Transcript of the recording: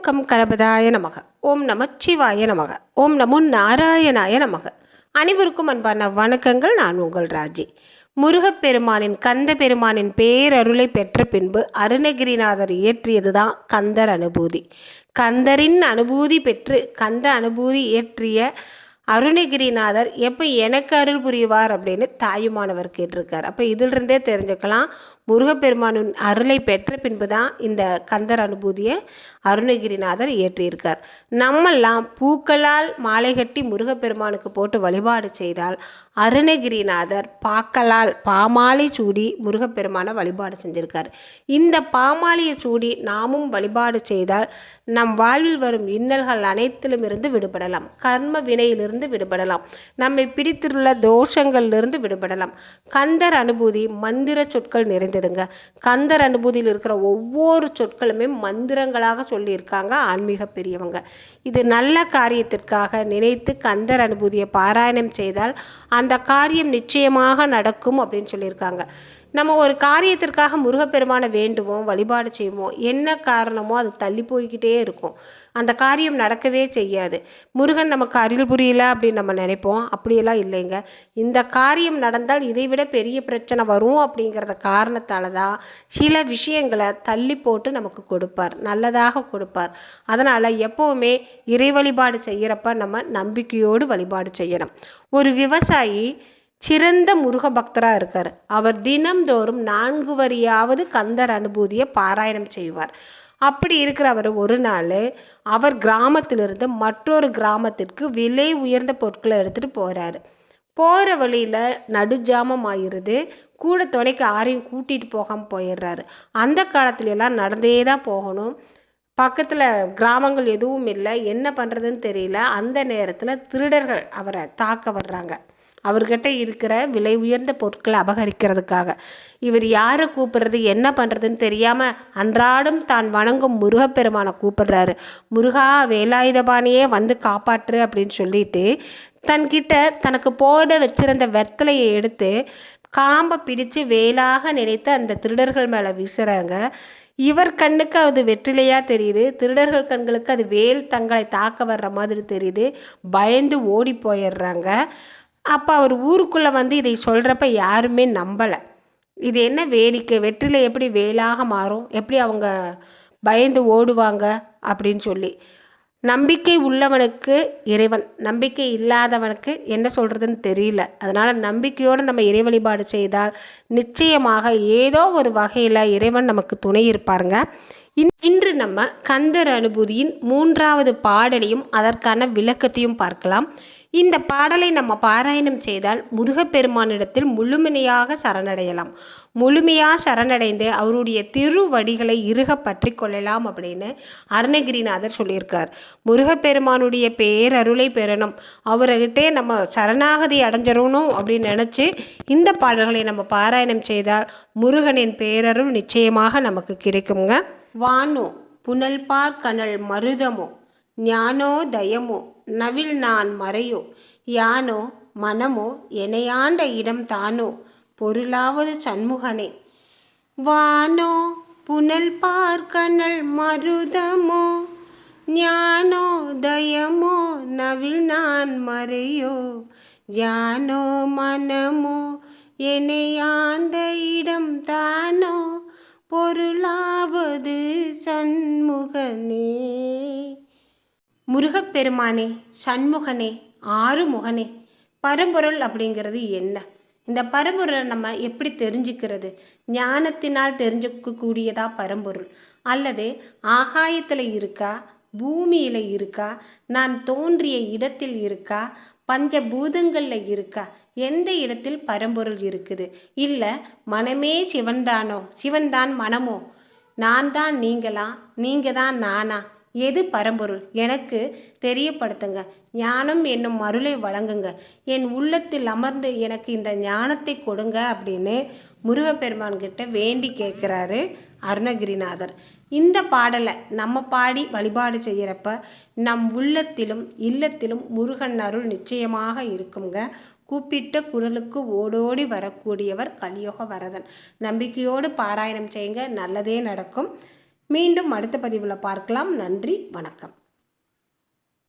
Come கணபதாய நமக. ஓம் நமச்சிவாய நமக. ஓம் நமோ நாராயணாய நமக. அனைவருக்கும் அன்பான வணக்கங்கள். நான் உங்கள் ராஜி. முருகப்பெருமானின் கந்த பெருமானின் பேரருளை பெற்ற பின்பு அருணகிரிநாதர் இயற்றியதுதான் கந்தர் அனுபூதி. கந்தரின் அனுபூதி பெற்று கந்த அனுபூதி இயற்றிய அருணகிரிநாதர் எப்போ எனக்கு அருள் புரிவார் அப்படின்னு தாயுமானவர் கேட்டிருக்கார். அப்போ இதிலிருந்தே தெரிஞ்சுக்கலாம். முருகப்பெருமானின் அருளை பெற்ற பின்பு தான் இந்த கந்தர் அனுபூதியை அருணகிரிநாதர் இயற்றியிருக்கார் நம்மெல்லாம் பூக்களால் மாலை கட்டி முருகப்பெருமானுக்கு போட்டு வழிபாடு செய்தால் அருணகிரிநாதர் பாக்களால் பாமாலை சூடி முருகப்பெருமானை வழிபாடு செஞ்சிருக்கார். இந்த பாமாலையை சூடி நாமும் வழிபாடு செய்தால் நம் வாழ்வில் வரும் இன்னல்கள் அனைத்திலும் இருந்து விடுபடலாம். கர்ம வினையிலிருந்து விடுபடலாம். நம்மை பிடித்துள்ள தோஷங்களிலிருந்து விடுபடலாம். கந்தர் அனுபூதி மந்திர சொற்கள் நிறைந்ததுங்க கந்தர் அனுபூதியில் இருக்கிற ஒவ்வொரு சொற்களுமே மந்திரங்களாக சொல்லியிருக்காங்க ஆன்மீக பெரியவங்க. இது நல்ல காரியத்திற்காக நினைத்து கந்தர் அனுபூதியை பாராயணம் செய்தால் அந்த காரியம் நிச்சயமாக நடக்கும் அப்படின்னு சொல்லியிருக்காங்க. நம்ம ஒரு காரியத்திற்காக முருகப்பெருமானை வேண்டுவோம் வழிபாடு செய்வோம் என்ன காரணமோ அது தள்ளி போய்கிட்டே இருக்கும். அந்த காரியம் நடக்கவே செய்யாது. முருகன் நமக்கு அருள் புரியல அப்படின்னு நம்ம நினைப்போம். அப்படியெல்லாம் இல்லைங்க. இந்த காரியம் நடந்தால் இதை விட பெரிய பிரச்சனை வரும் அப்படிங்கிறத காரணத்தால் தான் சில விஷயங்களை தள்ளி போட்டு நமக்கு கொடுப்பார். நல்லதாக கொடுப்பார். அதனால் எப்போவுமே இறை வழிபாடு செய்கிறப்ப நம்ம நம்பிக்கையோடு வழிபாடு செய்யணும். ஒரு விவசாயி சிறந்த முருக பக்தராக இருக்கார். அவர் தினம்தோறும் நான்கு வரியாவது கந்தர் அனுபூதியை பாராயணம் செய்வார். அப்படி இருக்கிற அவர் ஒரு நாள் அவர் கிராமத்திலிருந்து மற்றொரு கிராமத்திற்கு விலை உயர்ந்த பொருட்களை எடுத்துகிட்டு போகிறாரு போகிற வழியில் நடுஜாமம் ஆயிடுது கூட துணைக்கு ஆரையும் கூட்டிகிட்டு போகாமல் போயிடுறாரு. அந்த காலத்துலலாம் நடந்தே தான் போகணும். பக்கத்தில் கிராமங்கள் எதுவும் இல்லை. என்ன பண்ணுறதுன்னு தெரியல. அந்த நேரத்தில் திருடர்கள் அவரை தாக்க வர்றாங்க. அவர்கிட்ட இருக்கிற விலை உயர்ந்த பொருட்களை அபகரிக்கிறதுக்காக. இவர் யாரை கூப்பிடுறது என்ன பண்ணுறதுன்னு தெரியாமல் அன்றாடம் தான் வணங்கும் முருகப்பெருமானை கூப்பிடுறாரு. முருகா வேலாயுதபாணியே வந்து காப்பாற்று அப்படின்னு சொல்லிட்டு தன்கிட்ட தனக்கு போட வச்சிருந்த வெத்தலையை எடுத்து காம்பை பிடித்து வேலாக நினைத்து அந்த திருடர்கள் மேலே வீசுகிறாங்க இவர் கண்ணுக்கு அது வெற்றிலையாக தெரியுது. திருடர்கள் கண்களுக்கு அது வேல் தங்களை தாக்க வர்ற மாதிரி தெரியுது. பயந்து ஓடி போயிடுறாங்க. அப்போ அவர் ஊருக்குள்ளே வந்து இதை சொல்கிறப்ப யாருமே நம்பலை. இது என்ன வேடிக்கை? வெற்றிலை எப்படி வேலாக மாறும்? எப்படி அவங்க பயந்து ஓடுவாங்க? அப்படின்னு சொல்லி. நம்பிக்கை உள்ளவனுக்கு இறைவன் நம்பிக்கை இல்லாதவனுக்கு என்ன சொல்கிறதுன்னு தெரியல. அதனால் நம்பிக்கையோடு நம்ம இறை வழிபாடு செய்தால் நிச்சயமாக ஏதோ ஒரு வகையில் இறைவன் நமக்கு துணை இருப்பாருங்க. இன்று நம்ம கந்தர் அனுபூதியின் மூன்றாவது பாடலையும் அதற்கான விளக்கத்தையும் பார்க்கலாம். இந்த பாடலை நம்ம பாராயணம் செய்தால் முருகப்பெருமானிடத்தில் முழுமையாக சரணடையலாம். முழுமையாக சரணடைந்து அவருடைய திருவடிகளை இருக பற்றி கொள்ளலாம் அப்படின்னு அருணகிரிநாதர் சொல்லியிருக்கார். முருகப்பெருமானுடைய பேரருளை பெறணும். அவர்கிட்டே நம்ம சரணாகதி அடைஞ்சிடணும் அப்படின்னு நினச்சி இந்த பாடல்களை நம்ம பாராயணம் செய்தால் முருகனின் பேரருள் நிச்சயமாக நமக்கு கிடைக்குங்க. வானோ புனல் பார் கனல் மருதமோ ஞானோதயமோ நவில் நான் மறையோ யானோ மனமோ எனையாண்ட இடம் தானோ பொருளாவது சண்முகனே. வானோ புனல் பார்க்கனல் மருதமோ ஞானோ தயமோ நவில் நான் மறையோ யானோ மனமோ எனையாண்ட இடம் தானோ பொருளாவது சண்முகனே. முருகப்பெருமானே சண்முகனே ஆறுமுகனே பரம்பொருள் அப்படிங்கிறது என்ன? இந்த பரம்பொருளை நம்ம எப்படி தெரிஞ்சுக்கிறது? ஞானத்தினால் தெரிஞ்சுக்கக்கூடியதா பரம்பொருள்? அல்லது ஆகாயத்தில் இருக்கா? பூமியில் இருக்கா? நான் தோன்றிய இடத்தில் இருக்கா? பஞ்ச பூதங்களில் இருக்கா? எந்த இடத்தில் பரம்பொருள் இருக்குது? இல்லை மனமே சிவன்தானோ சிவன்தான் மனமோ? நான் தான் நீங்களா? நீங்கள் தான் நானா? எது பரம்பொருள்? எனக்கு தெரியப்படுத்துங்க. ஞானம் என்னும் அருளை வழங்குங்க. என் உள்ளத்தில் அமர்ந்து எனக்கு இந்த ஞானத்தை கொடுங்க அப்படின்னு முருகப்பெருமான்கிட்ட வேண்டி கேட்குறாரு அருணகிரிநாதர். இந்த பாடலை நம்ம பாடி வழிபாடு செய்கிறப்ப நம் உள்ளத்திலும் இல்லத்திலும் முருகன் அருள் நிச்சயமாக இருக்குங்க. கூப்பிட்ட குரலுக்கு ஓடோடி வரக்கூடியவர் கலியுக வரதன். நம்பிக்கையோடு பாராயணம் செய்யுங்க. நல்லதே நடக்கும். மீண்டும் அடுத்த பதிவில் பார்க்கலாம். நன்றி வணக்கம்.